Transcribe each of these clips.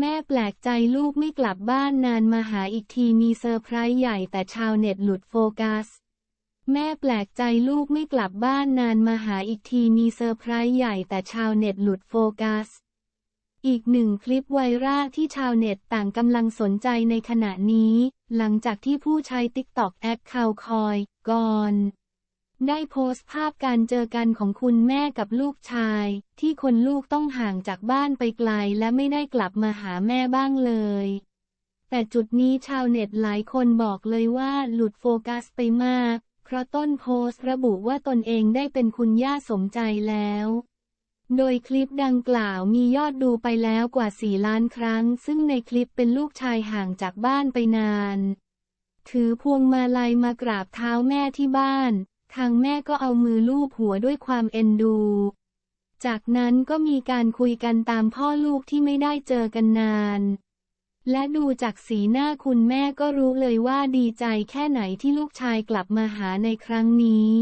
แม่แปลกใจลูกไม่กลับบ้านนานมาหาอีกทีมีเซอร์ไพรส์ใหญ่แต่ชาวเน็ตหลุดโฟกัส แม่แปลกใจลูกไม่กลับบ้านนานมาหาอีกทีมีเซอร์ไพรส์ใหญ่แต่ชาวเน็ตหลุดโฟกัส อีกหนึ่งคลิปไวรัลที่ชาวเน็ตต่างกำลังสนใจในขณะนี้ หลังจากที่ผู้ใช้ติ๊กต็อกแอคเคาวคอย กอน ได้โพสต์ภาพการเจอกันของคุณแม่กับลูกชาย ที่คนลูกต้องห่างจากบ้านไปไกลและไม่ได้กลับมาหาแม่บ้างเลย แต่จุดนี้ชาวเน็ตหลายคนบอกเลยว่าหลุดโฟกัสไปมาก เพราะต้นโพสต์ระบุว่าตนเองได้เป็นคุณย่าสมใจแล้วโดยคลิปดังกล่าวมียอดดูไปแล้วกว่า 4 ล้านครั้ง ซึ่งในคลิปเป็นลูกชายห่างจากบ้านไปนาน ถือพวงมาลัยมากราบเท้าแม่ที่บ้าน ทางแม่ก็เอามือลูบหัวด้วยความเอ็นดู จากนั้นก็มีการคุยกันตามพ่อลูกที่ไม่ได้เจอกันนาน และดูจากสีหน้าคุณแม่ก็รู้เลยว่าดีใจแค่ไหนที่ลูกชายกลับมาหาในครั้งนี้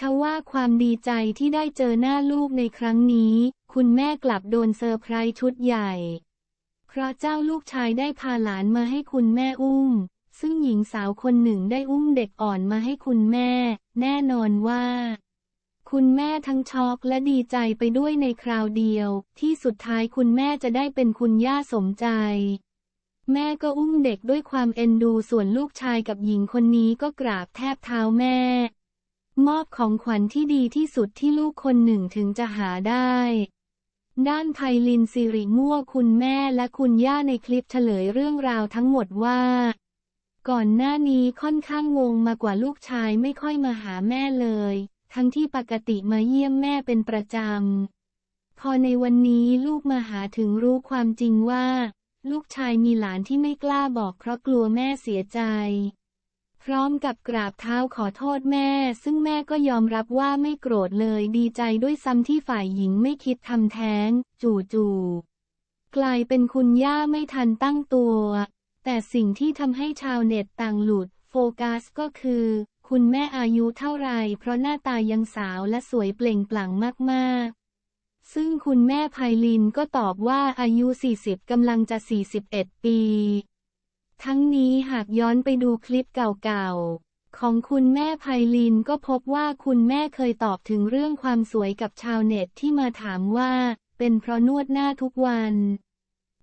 ทว่าความดีใจที่ได้เจอหน้าลูกในครั้งนี้ คุณแม่กลับโดนเซอร์ไพรส์ชุดใหญ่ เพราะเจ้าลูกชายได้พาหลานมาให้คุณแม่อุ้ม ซึ่งหญิงสาวคนหนึ่งได้อุ้มเด็กอ่อนมาให้คุณแม่ แน่นอนว่า คุณแม่ทั้งช็อกและดีใจไปด้วยในคราวเดียว ที่สุดท้ายคุณแม่จะได้เป็นคุณย่าสมใจ แม่ก็อุ้มเด็กด้วยความเอ็นดูส่วนลูกชายกับหญิงคนนี้ก็กราบแทบเท้าแม่ มอบของขวัญที่ดีที่สุดที่ลูกคนหนึ่งถึงจะหาได้ด้านไพลินสิริมั่วคุณแม่และคุณย่าในคลิปเฉลยเรื่องราวทั้งหมดว่า ก่อนหน้านี้ค่อนข้างงงมากว่าลูกชายไม่ค่อยมาหาแม่เลย ทั้งที่ปกติมาเยี่ยมแม่เป็นประจำ พอในวันนี้ลูกมาหาถึงรู้ความจริงว่า ลูกชายมีหลานที่ไม่กล้าบอกเพราะกลัวแม่เสียใจ พร้อมกับกราบเท้าขอโทษแม่ ซึ่งแม่ก็ยอมรับว่าไม่โกรธเลยดีใจด้วยซ้ำที่ฝ่ายหญิงไม่คิดทำแท้ง จู่ๆกลายเป็นคุณย่าไม่ทันตั้งตัว แต่สิ่งที่ทำให้ชาวเน็ตต่างหลุด โฟกัสก็คือ คุณแม่อายุเท่าไรเพราะหน้าตายังสาวและสวยเปล่งปลั่งมากๆ ซึ่งคุณแม่ไพลินก็ตอบว่าอายุ 40กำลังจะ 41 ปี ทั้งนี้หากย้อนไปดูคลิปเก่าๆ ของคุณแม่ไพลินก็พบว่าคุณแม่เคยตอบถึงเรื่องความสวยกับชาวเน็ตที่มาถามว่า เป็นเพราะนวดหน้าทุกวัน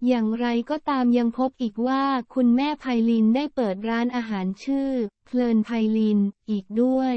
อย่างไรก็ตามยังพบอีกว่าคุณแม่ไพลินได้เปิดร้านอาหารชื่อ เพลินไพลิน อีกด้วย